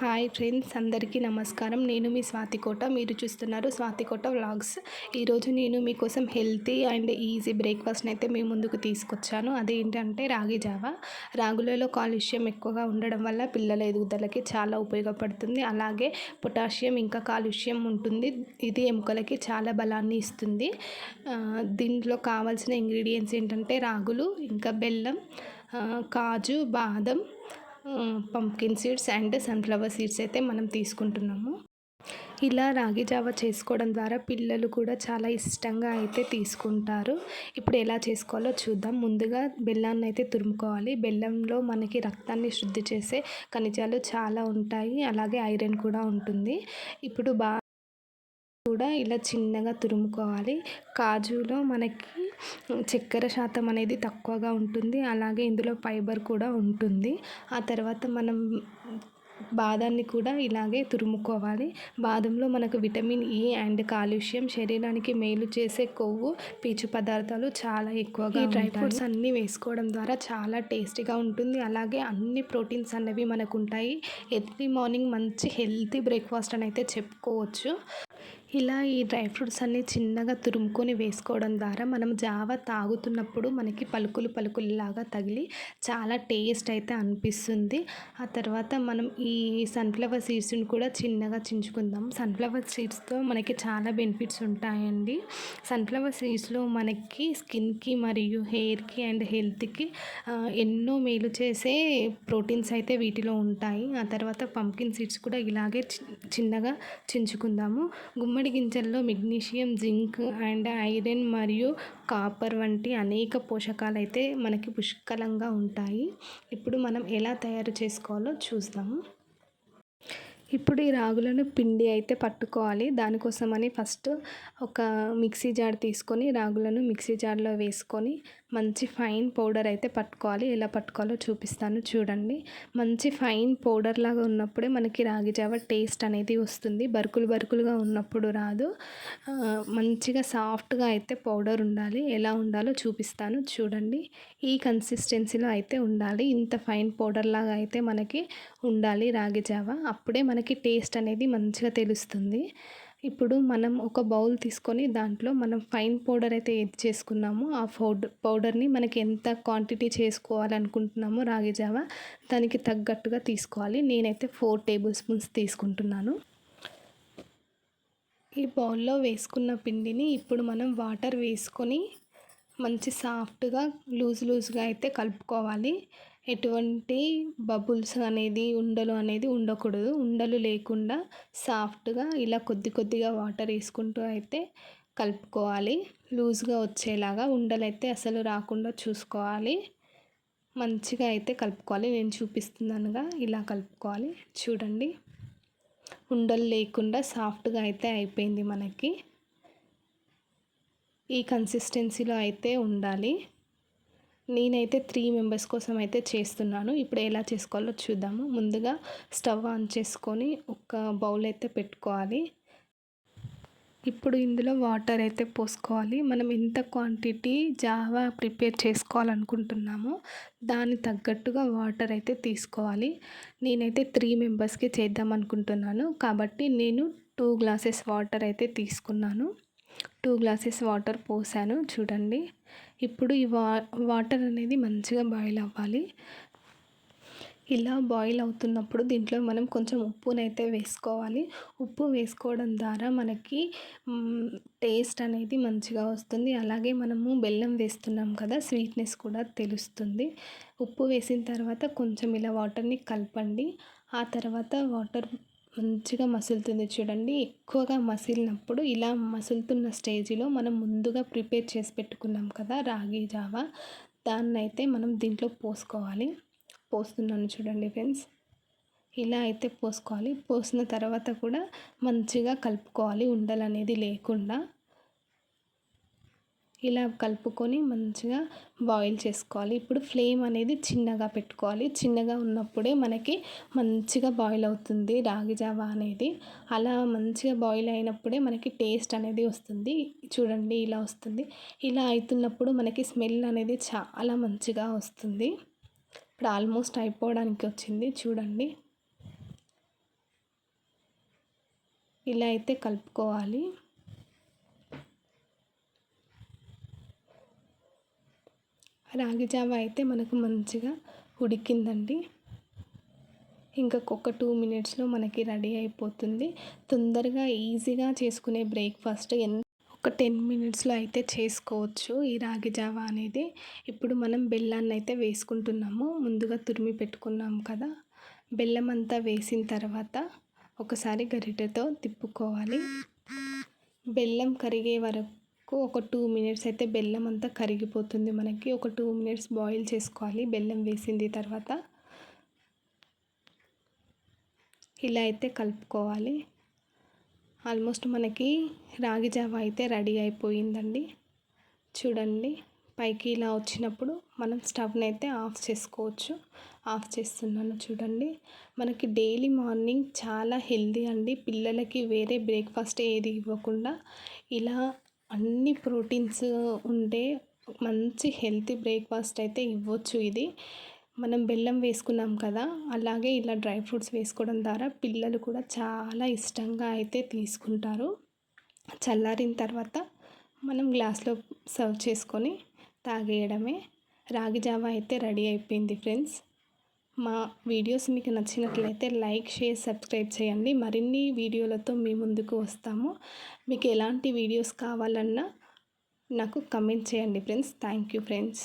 Hi friends అందరికీ నమస్కారం. నేను మీ స్వాతికోట మీరు చూస్తున్నారు స్వాతికోట వ్లాగ్స్. ఈరోజు నేను మీకోసం హెల్తీ అండ్ ఈజీ బ్రేక్ఫాస్ట్ని అయితే మీ ముందుకు తీసుకొచ్చాను. అదేంటంటే రాగి జావా. రాగులలో కాలుష్యం ఎక్కువగా ఉండడం వల్ల పిల్లల ఎదుగుదలకి చాలా ఉపయోగపడుతుంది. అలాగే పొటాషియం ఇంకా కాలుష్యం ఉంటుంది. ఇది ఎముకలకి చాలా బలాన్ని ఇస్తుంది. దీంట్లో కావాల్సిన ఇంగ్రీడియంట్స్ ఏంటంటే రాగులు ఇంకా బెల్లం కాజు బాదం pumpkin seeds and sunflower seeds అయితే మనం తీసుకుంటున్నాము. ఇలా రాగి జావ చేసుకోవడం ద్వారా పిల్లలు కూడా చాలా ఇష్టంగా అయితే తీసుకుంటారు. ఇప్పుడు ఎలా చేసుకోవాలో చూద్దాం. ముందుగా బెల్లాన్ని అయితే తురుముకోవాలి. బెల్లంలో మనకి రక్తాన్ని శుద్ధి చేసే ఖనిజాలు చాలా ఉంటాయి. అలాగే ఐరన్ కూడా ఉంటుంది. ఇప్పుడు బా కూడా ఇలా చిన్నగా తురుముకోవాలి. కాజులో మనకి చక్కెర శాతం అనేది తక్కువగా ఉంటుంది. అలాగే ఇందులో ఫైబర్ కూడా ఉంటుంది. ఆ తర్వాత మనం బాదాన్ని కూడా ఇలాగే తురుముకోవాలి. బాదంలో మనకు విటమిన్ ఈ అండ్ కాలుష్యం శరీరానికి మేలు చేసే కొవ్వు పీచు పదార్థాలు చాలా ఎక్కువగా డ్రై ఫ్రూట్స్ అన్నీ వేసుకోవడం ద్వారా చాలా టేస్టీగా ఉంటుంది. అలాగే అన్ని ప్రోటీన్స్ అనేవి మనకు ఉంటాయి ఎర్లీ మార్నింగ్ మంచి హెల్తీ బ్రేక్ఫాస్ట్ అని అయితే చెప్పుకోవచ్చు. ఇలా ఈ డ్రై ఫ్రూట్స్ అన్నీ చిన్నగా తురుముకొని వేసుకోవడం ద్వారా మనం జావ తాగుతున్నప్పుడు మనకి పలుకులు పలుకుల్లాగా తగిలి చాలా టేస్ట్ అయితే అనిపిస్తుంది. ఆ తర్వాత మనం ఈ సన్ఫ్లవర్ సీడ్స్ని కూడా చిన్నగా చించుకుందాం. సన్ఫ్లవర్ సీడ్స్తో మనకి చాలా బెనిఫిట్స్ ఉంటాయండి. సన్ఫ్లవర్ సీడ్స్లో మనకి స్కిన్కి మరియు హెయిర్కి అండ్ హెల్త్కి ఎన్నో మేలు చేసే ప్రోటీన్స్ అయితే వీటిలో ఉంటాయి. ఆ తర్వాత పంకిన్ సీడ్స్ కూడా ఇలాగే చిన్నగా చించుకుందాము. గుమ్మ గుమ్మడి గింజల్లో మెగ్నీషియం జింక్ అండ్ ఐరన్ మరియు కాపర్ వంటి అనేక పోషకాలు అయితే మనకి పుష్కలంగా ఉంటాయి. ఇప్పుడు మనం ఎలా తయారు చేసుకోవాలో చూద్దాము ఇప్పుడు ఈ రాగులను పిండి అయితే పట్టుకోవాలి. దానికోసమని ఫస్ట్ ఒక మిక్సీ జార్ తీసుకొని రాగులను మిక్సీ జార్లో వేసుకొని మంచి ఫైన్ పౌడర్ అయితే పట్టుకోవాలి. ఎలా పట్టుకోవాలో చూపిస్తాను చూడండి. మంచి ఫైన్ పౌడర్ లాగా ఉన్నప్పుడే మనకి రాగి జావ టేస్ట్ అనేది వస్తుంది. బరుకులు బరుకులుగా ఉన్నప్పుడు రాదు. మంచిగా సాఫ్ట్గా అయితే పౌడర్ ఉండాలి. ఎలా ఉండాలో చూపిస్తాను చూడండి. ఈ కన్సిస్టెన్సీలో అయితే ఉండాలి. ఇంత ఫైన్ పౌడర్ లాగా అయితే మనకి ఉండాలి రాగి జావ. అప్పుడే మనకి టేస్ట్ అనేది మంచిగా తెలుస్తుంది. ఇప్పుడు మనం ఒక బౌల్ తీసుకొని దాంట్లో మనం ఫైన్ పౌడర్ అయితే ఏది చేసుకున్నామో ఆ పౌడర్ పౌడర్ని మనకి ఎంత క్వాంటిటీ చేసుకోవాలనుకుంటున్నామో రాగి జావ దానికి తగ్గట్టుగా తీసుకోవాలి. నేనైతే ఫోర్ టేబుల్ స్పూన్స్ తీసుకుంటున్నాను. ఈ బౌల్లో వేసుకున్న పిండిని ఇప్పుడు మనం వాటర్ వేసుకొని మంచి సాఫ్ట్గా లూజ్ లూజ్గా అయితే కలుపుకోవాలి. ఎటువంటి బబుల్స్ అనేది ఉండలు అనేది ఉండకూడదు. ఉండలు లేకుండా సాఫ్ట్గా ఇలా కొద్ది కొద్దిగా వాటర్ వేసుకుంటూ అయితే కలుపుకోవాలి. లూజ్గా వచ్చేలాగా ఉండలు అయితే అసలు రాకుండా చూసుకోవాలి. మంచిగా అయితే కలుపుకోవాలి. నేను చూపిస్తున్నానుగా ఇలా కలుపుకోవాలి. చూడండి. ఉండలు లేకుండా సాఫ్ట్గా అయితే అయిపోయింది మనకి. ఈ కన్సిస్టెన్సీలో అయితే ఉండాలి. నేనైతే త్రీ మెంబర్స్ కోసం అయితే చేస్తున్నాను. ఇప్పుడు ఎలా చేసుకోవాలో చూద్దాము. ముందుగా స్టవ్ ఆన్ చేసుకొని ఒక బౌల్ అయితే పెట్టుకోవాలి. ఇప్పుడు ఇందులో వాటర్ అయితే పోసుకోవాలి. మనం ఎంత క్వాంటిటీ జావా ప్రిపేర్ చేసుకోవాలనుకుంటున్నామో దాని తగ్గట్టుగా వాటర్ అయితే తీసుకోవాలి. నేనైతే త్రీ మెంబర్స్కి చేద్దాం అనుకుంటున్నాను. కాబట్టి నేను టూ గ్లాసెస్ వాటర్ అయితే తీసుకున్నాను. టూ గ్లాసెస్ వాటర్ పోసాను. చూడండి. ఇప్పుడు ఈ వా వాటర్ అనేది మంచిగా బాయిల్ అవ్వాలి. ఇలా బాయిల్ అవుతున్నప్పుడు దీంట్లో మనం కొంచెం ఉప్పునైతే వేసుకోవాలి. ఉప్పు వేసుకోవడం ద్వారా మనకి టేస్ట్ అనేది మంచిగా వస్తుంది. అలాగే మనము బెల్లం వేస్తున్నాం కదా స్వీట్నెస్ కూడా తెలుస్తుంది. ఉప్పు వేసిన తర్వాత కొంచెం ఇలా వాటర్ని కలపండి. ఆ తర్వాత వాటర్ మంచిగా మసులుతుంది చూడండి ఎక్కువగా మసిలినప్పుడు ఇలా మసులుతున్న స్టేజ్లో మనం ముందుగా ప్రిపేర్ చేసి పెట్టుకున్నాం కదా రాగి జావా. దాన్ని అయితే మనం దీంట్లో పోసుకోవాలి. పోస్తున్నాను చూడండి ఫ్రెండ్స్ ఇలా అయితే పోసుకోవాలి. పోసిన తర్వాత కూడా మంచిగా కలుపుకోవాలి. ఉండలు అనేది లేకుండా. ఇలా కలుపుకొని మంచిగా బాయిల్ చేసుకోవాలి. ఇప్పుడు ఫ్లేమ్ అనేది చిన్నగా పెట్టుకోవాలి. చిన్నగా ఉన్నప్పుడే మనకి మంచిగా బాయిల్ అవుతుంది రాగి జావా అనేది. అలా మంచిగా బాయిల్ అయినప్పుడే మనకి టేస్ట్ అనేది వస్తుంది. చూడండి ఇలా వస్తుంది. ఇలా అవుతున్నప్పుడు మనకి స్మెల్ అనేది చాలా మంచిగా వస్తుంది. ఇప్పుడు ఆల్మోస్ట్ అయిపోవడానికి వచ్చింది. చూడండి. ఇలా అయితే కలుపుకోవాలి. రాగి జావ అయితే మనకు మంచిగా ఉడికిందండి. ఇంకా ఒక టూ మినిట్స్లో మనకి రెడీ అయిపోతుంది. తొందరగా ఈజీగా చేసుకునే బ్రేక్ఫాస్ట్ ఎంత ఒక టెన్ మినిట్స్లో అయితే చేసుకోవచ్చు ఈ రాగి జావ అనేది. ఇప్పుడు మనం బెల్లాన్ని అయితే వేసుకుంటున్నాము. ముందుగా తురిమి పెట్టుకున్నాం కదా. బెల్లం అంతా వేసిన తర్వాత ఒకసారి గరిటెతో తిప్పుకోవాలి. బెల్లం కరిగే వరకు ఒక టూ మినిట్స్ అయితే బెల్లం అంతా కరిగిపోతుంది మనకి. ఒక టూ మినిట్స్ బాయిల్ చేసుకోవాలి. బెల్లం వేసింది తర్వాత ఇలా అయితే కలుపుకోవాలి. ఆల్మోస్ట్ మనకి రాగి జావ అయితే రెడీ అయిపోయిందండి. చూడండి పైకి ఇలా వచ్చినప్పుడు మనం స్టవ్ని అయితే ఆఫ్ చేసుకోవచ్చు. ఆఫ్ చేస్తున్నాను చూడండి. మనకి డైలీ మార్నింగ్ చాలా హెల్దీ అండి. పిల్లలకి వేరే బ్రేక్ఫాస్ట్ ఏది ఇవ్వకుండా ఇలా అన్ని ప్రోటీన్స్ ఉండే మంచి హెల్తీ బ్రేక్ఫాస్ట్ అయితే ఇవ్వచ్చు ఇది. మనం బెల్లం వేసుకున్నాం కదా అలాగే ఇలా డ్రై ఫ్రూట్స్ వేసుకోవడం ద్వారా పిల్లలు కూడా చాలా ఇష్టంగా అయితే తీసుకుంటారు. చల్లారిన తర్వాత మనం గ్లాస్లో సర్వ్ చేసుకొని తాగేయడమే. రాగి జావా అయితే రెడీ అయిపోయింది ఫ్రెండ్స్. మా వీడియోస్ మీకు నచ్చినట్లయితే లైక్ షేర్ సబ్స్క్రైబ్ చేయండి. మరిన్ని వీడియోలతో మీ ముందుకు వస్తాము. మీకు ఎలాంటి వీడియోస్ కావాలన్నా నాకు కమెంట్ చేయండి ఫ్రెండ్స్. Thank you friends.